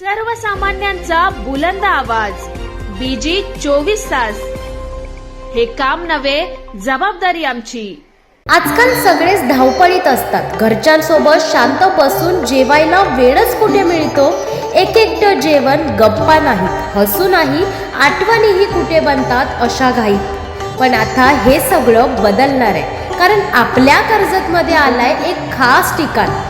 सर्वसामान्यांचा बुलंद आवाज. बीजी चोवीस तास. हे काम नव्हे जबाबदारी आमची. आजकाल सगळेच धावपळीत असतात. घरच्यांसोबत शांत बसून जेवायला वेळच कुठे मिळतो? एक एकटं जेवण गप्पा नाही हसू नाही आठवणीही कुठे बनतात अशा घाईत. पण आता हे सगळं बदलणार आहे. कारण आपल्या कर्जतमध्ये आलाय एक खास ठिकाण.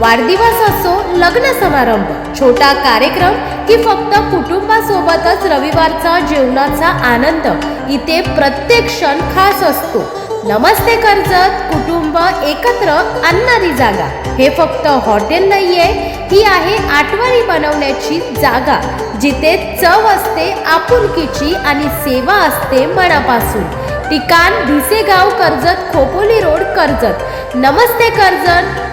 वाढदिवस असो लग्न समारंभ छोटा कार्यक्रम की फक्त कुटुंबासोबतच रविवारचा जेवणाचा आनंद इथे प्रत्येक क्षण खास असतो. नमस्ते कर्जत कुटुंब एकत्र आणणारी जागा. हे फक्त हॉटेल नाहीये ही आहे आठवणी बनवण्याची जागा जिथे चव असते आपुलकीची आणि सेवा असते मनापासून. ठिकाण भिसेगाव कर्जत खोपोली रोड कर्जत. नमस्ते कर्जत!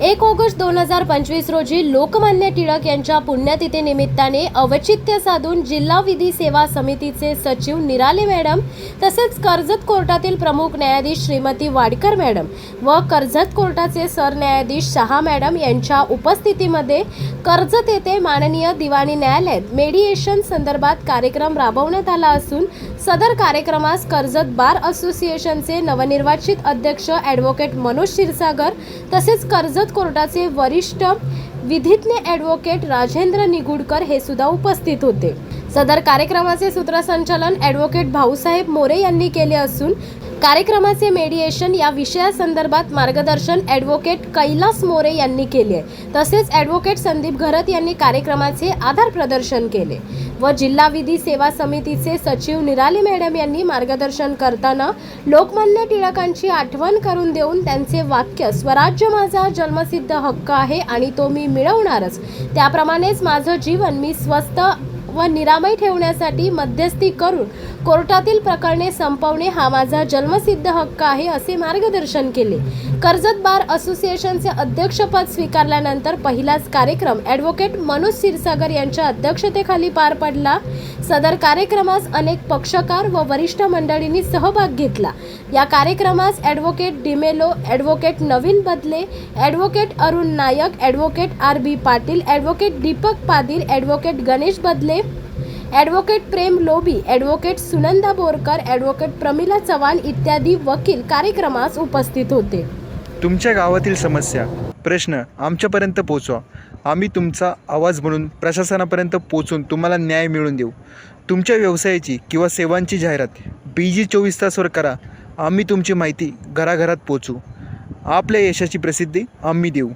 एक ऑगस्ट दोन हजार पंचवीस रोजी लोकमान्य टिळक यांच्या पुण्यतिथी निमित्ताने अवचित्य साधून जिल्हा विधी सेवा समितीचे सचिव निराले मॅडम तसेच कर्जत कोर्टातील प्रमुख न्यायाधीश श्रीमती वाडकर मॅडम व कर्जत कोर्टाचे सरन्यायाधीश शहा मॅडम यांच्या उपस्थितीमध्ये कर्जत येथे माननीय दिवाणी न्यायालयात मेडिएशन संदर्भात कार्यक्रम राबवण्यात आला असून सदर कार्यक्रमास कर्जत बार असोसिएशनचे नवनिर्वाचित अध्यक्ष ॲडव्होकेट मनोज क्षीरसागर तसेच कर्जत कोर्टाचे वरिष्ठ विधिज्ञ ॲडव्होकेट राजेंद्र निगुडकर हे सुद्धा उपस्थित होते. सदर कार्यक्रमाचे सूत्रसंचालन ॲडव्होकेट भाऊसाहेब मोरे यांनी केले असून कार्यक्रमाचे मेडिएशन या विषयासंदर्भात मार्गदर्शन ॲडव्होकेट कैलास मोरे यांनी केले तसेच ॲडव्होकेट संदीप घरत यांनी कार्यक्रमाचे आधार प्रदर्शन केले. व जिल्हा विधी सेवा समितीचे सचिव निराली मॅडम यांनी मार्गदर्शन करताना लोकमान्य टिळकांची आठवण करून देऊन त्यांचे वाक्य स्वराज्य माझा जन्मसिद्ध हक्क आहे आणि तो मी मिळवणारच. त्याप्रमाणेच माझं जीवन मी स्वस्त व निरामय ठेवण्यासाठी मध्यस्थी करून कोर्टातील प्रकरणे संपवणे हा माझा जन्मसिद्ध हक्क आहे असे मार्गदर्शन केले. कर्जत बार असोसिएशनचे अध्यक्षपद स्वीकारल्यानंतर पहिलाच कार्यक्रम ॲडव्होकेट मनोज क्षीरसागर यांच्या अध्यक्षतेखाली पार पडला. सदर कार्यक्रमास अनेक पक्षकार व वरिष्ठ मंडळींनी सहभाग घेतला. या कार्यक्रमास advocate D'Mello advocate Naveen Badle advocate Arun Nayak advocate R B Patil advocate Deepak Padil advocate Ganesh Badle advocate Prem Lobi advocate Sunanda Borkar advocate Pramila Chavan इत्यादी वकील कार्यक्रमास उपस्थित होते. तुमच्या गावातील समस्या प्रश्न आमच्यापर्यंत पोचवा. आम्ही तुमचा आवाज म्हणून प्रशासनापर्यंत पोचून तुम्हाला न्याय मिळवून देऊ. तुमच्या व्यवसायाची किंवा सेवांची जाहिरात बी जी चोवीस तासवर करा. आम्ही तुमची माहिती घराघरात पोचू. आपल्या यशाची प्रसिद्धी आम्ही देऊ.